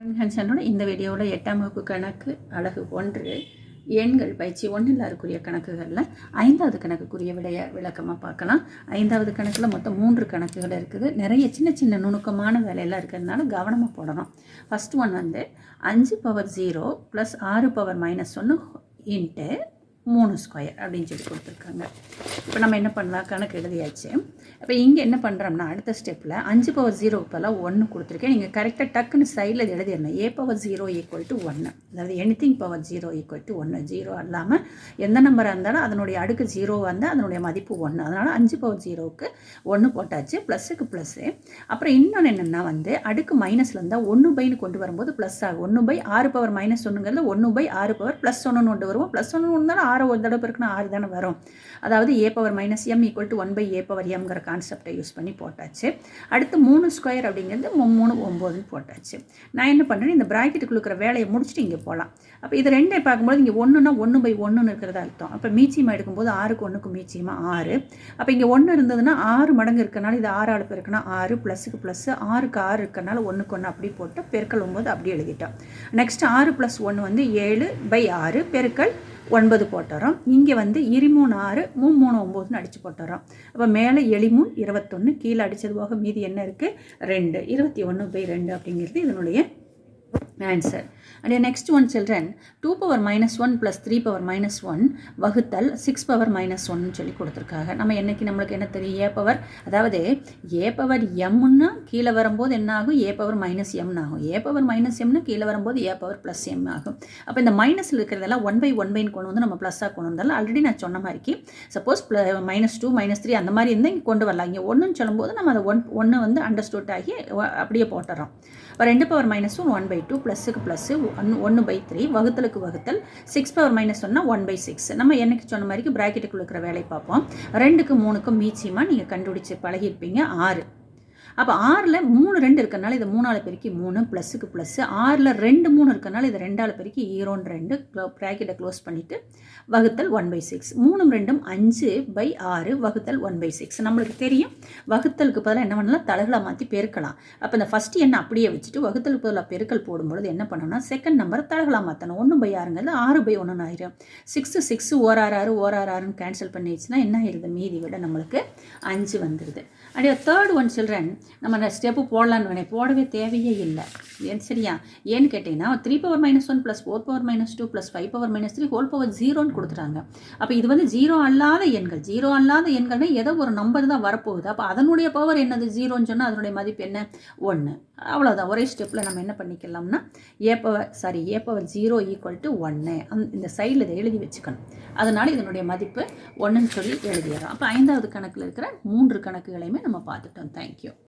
ஹன்சனோட இந்த வீடியோவில் எட்டாம் வகுப்பு கணக்கு அழகு ஒன்று எண்கள் பயிற்சி ஒன்றில் இருக்கக்கூடிய கணக்குகளில் ஐந்தாவது கணக்குக்குரிய விடைய விளக்கமாக பார்க்கலாம். ஐந்தாவது கணக்கில் மொத்தம் மூன்று கணக்குகள் இருக்குது. நிறைய சின்ன சின்ன நுணுக்கமான வேலையெல்லாம் இருக்கிறதுனால கவனமாக போடணும். ஃபஸ்ட் ஒன் வந்து அஞ்சு பவர் ஜீரோ ப்ளஸ் ஆறு பவர் மைனஸ் ஒன்று இன்ட்டு மூணு ஸ்கொயர் அப்படின்னு சொல்லி கொடுத்துருக்காங்க. இப்போ நம்ம என்ன பண்ணலாம்? கணக்கு எழுதியாச்சு. இப்போ இங்கே என்ன பண்ணுறோம்னா அடுத்த ஸ்டெப்பில் அஞ்சு பவர் ஜீரோ இப்போல்லாம் ஒன்று கொடுத்துருக்கேன். நீங்கள் கரெக்டாக டக்குன்னு சைடில் இது எழுதிடணும். A power zero equal to ஒன்று அதாவது anything power zero equal to ஒன்று ஜீரோ இல்லாமல் எந்த நம்பராக இருந்தாலும் அதனுடைய அடுக்கு ஜீரோ வந்தால் அதனுடைய மதிப்பு ஒன்று அதனால் அஞ்சு பவர் ஜீரோவுக்கு ஒன்று போட்டாச்சு. ப்ளஸ்ஸுக்கு ப்ளஸ்ஸு அப்புறம் இன்னொன்று என்னென்னா வந்து அடுக்கு மைனஸில் இருந்தால் ஒன்று பைன்னு கொண்டு வரும்போது ப்ளஸ் ஆகும். ஒன்று பை ஆறு பவர் மைனஸ் ஒன்றுங்கிறது ஒன்று பை ஆறு பவர் ப்ளஸ் ஒன்று கொண்டு வருவோம். ப்ளஸ் ஒன்று ஒன்று ஆறு ஒரு தடவை இருக்குன்னா ஆறு தானே வரும். அதாவது A power minus M equal to one by A power எம்ங்கிற கான்செப்டை யூஸ் பண்ணி போட்டாச்சு. அடுத்து மூணு ஸ்கொயர் அப்படிங்கிறது மூணு ஒம்போதுன்னு போட்டாச்சு. நான் என்ன பண்ணுறேன் இந்த ப்ராக்கெட்டுக்கு இருக்கிற வேலையை முடிச்சுட்டு இங்கே போகலாம் அப்போ இது ரெண்டே பார்க்கும்போது இங்கே ஒன்றுனா ஒன்று பை ஒன்றுன்னு இருக்கிறதா அர்த்தம். அப்போ மீச்சியமாக எடுக்கும்போது ஆறுக்கு ஒன்றுக்கு மீச்சியமாக ஆறு. அப்போ இங்கே ஒன்று இருந்ததுன்னா ஆறு மடங்கு இருக்கனால இது ஆறு அளப்பு இருக்குன்னா ஆறு ப்ளஸுக்கு ப்ளஸ் ஆறுக்கு ஆறு இருக்கனால ஒன்றுக்கு ஒன்று அப்படி போட்டு பெருக்கல் ஒம்பது அப்படி எழுதிட்டோம். நெக்ஸ்ட் ஆறு ப்ளஸ் ஒன்று வந்து ஏழு பை ஆறு. பெருக்கல் ஒன்பது போட்டுறோம். இங்கே வந்து இருமூணு ஆறு மூணு மூணு ஒம்போதுன்னு அடித்து போட்டுறோம். அப்போ மேலே எளிமூணு இருபத்தொன்று கீழே அடித்தது போக மீதி என்ன இருக்குது ரெண்டு. இருபத்தி ஒன்று பை ரெண்டு அப்படிங்கிறது இதனுடைய answer and next one children two power minus one plus three power minus one வகுத்தல் சிக்ஸ் பவர் மைனஸ் ஒன்னு சொல்லி கொடுத்துருக்காங்க. நம்ம என்னைக்கு நம்மளுக்கு என்ன தெரியும்? ஏ பவர் அதாவது ஏ பவர் எம்னா கீழே வரும்போது என்ன ஆகும்? ஏ பவர் மைனஸ் எம்னு ஆகும். ஏ பவர் மைனஸ் எம்னு கீழே வரும்போது ஏ பவர் ப்ளஸ் எம் ஆகும். அப்போ இந்த மைனஸில் இருக்கிறதெல்லாம் ஒன் பை ஒன் பைன்னு கொண்டு வந்து நம்ம ப்ளஸ்ஸாக கொண்டு வந்தாலும் ஆல்ரெடி நான் சொன்ன மாதிரி suppose minus two minus three அந்த மாதிரி இருந்தால் இங்கே கொண்டு வரலாம். இங்கே ஒன்றுன்னு சொல்லும்போது நம்ம அதை ஒன் ஒன்று வந்து அண்டர்ஸ்டூட் ஆகி அப்படியே போட்டுறோம். இப்போ ரெண்டு power minus one one by two ப்ளஸுக்கு plus one ஒன்று பை த்ரீ வகுத்தலுக்கு வகுத்தல் சிக்ஸ் பவர் மைனஸ் ஒன்னா ஒன் பை சிக்ஸ் நம்ம என்னைக்கு சொன்ன மாதிரி ப்ராக்கெட்டுக்குள்ள இருக்கிற வேலை பார்ப்போம். ரெண்டுக்கு மூணுக்கும் மீச்சியமாக நீங்கள் கண்டுபிடிச்சி பழகியிருப்பீங்க. ஆறு. அப்போ ஆறில் மூணு ரெண்டு இருக்கனால இது மூணால் பெருக்கி மூணு ப்ளஸுக்கு ப்ளஸ்ஸு. ஆறில் ரெண்டு மூணு இருக்கனால இது ரெண்டால் பெருக்கி ஈரோன்னு ரெண்டு க்ளோ ப்ராக்கெட்டை க்ளோஸ் பண்ணிவிட்டு வகுத்தல் ஒன் பை சிக்ஸ். மூணும் ரெண்டும் அஞ்சு பை ஆறு வகுத்தல் ஒன் பை சிக்ஸ். நம்மளுக்கு தெரியும். வகுத்தலுக்கு பதிலாக என்ன பண்ணலாம்? தலகளை மாற்றி பெருக்கலாம். அப்போ இந்த ஃபஸ்ட் எண்ணை அப்படியே வச்சுட்டு வகுத்தலுக்கு பதிலாக பெருக்கல் போடும்பொழுது என்ன பண்ணணும்னா செகண்ட் நம்பர் தலகளாக மாற்றணும் ஒன்று பை ஆறுங்கிறது ஆறு பை ஒன்று ஆயிரும். சிக்ஸு சிக்ஸு ஓர் ஆறு ஆறு ஓர் ஆறு ஆறுன்னு கேன்சல் பண்ணிடுச்சுன்னா என்ன ஆயிடுது? மீதி விட நம்மளுக்கு அஞ்சு வந்துடுது. அண்ட் தேர்ட் ஒன் சில்ட்ரன் நம்ம ஸ்டெப்பு போடலான்னு வேணே போடவே தேவையே இல்லை. ஏன் சரியா? ஏன்னு கேட்டிங்கன்னா three power minus one plus four power minus two plus five power minus three whole power ஜீரோன்னு கொடுத்துட்டாங்க. அப்போ இது வந்து ஜீரோ அல்லாத எண்கள். ஜீரோ அல்லாத எண்கள்னா ஏதோ ஒரு நம்பர் தான் வரப்போகுது. அப்போ அதனுடைய பவர் என்னது? ஜீரோன்னு சொன்னால் அதனுடைய மதிப்பு என்ன? ஒன்று அவ்வளோதான் ஒரே ஸ்டெப்பில் நம்ம என்ன பண்ணிக்கலாம்னா A power sorry A power zero equal to ஒன்று அந் இந்த சைடில் இதை எழுதி வச்சுக்கணும். அதனால் இதனுடைய மதிப்பு ஒன்றுன்னு சொல்லி எழுதிடுறோம். அப்போ ஐந்தாவது கணக்கில் இருக்கிற மூன்று கணக்குகளையுமே நம்ம பார்த்துட்டோம் தேங்க்யூ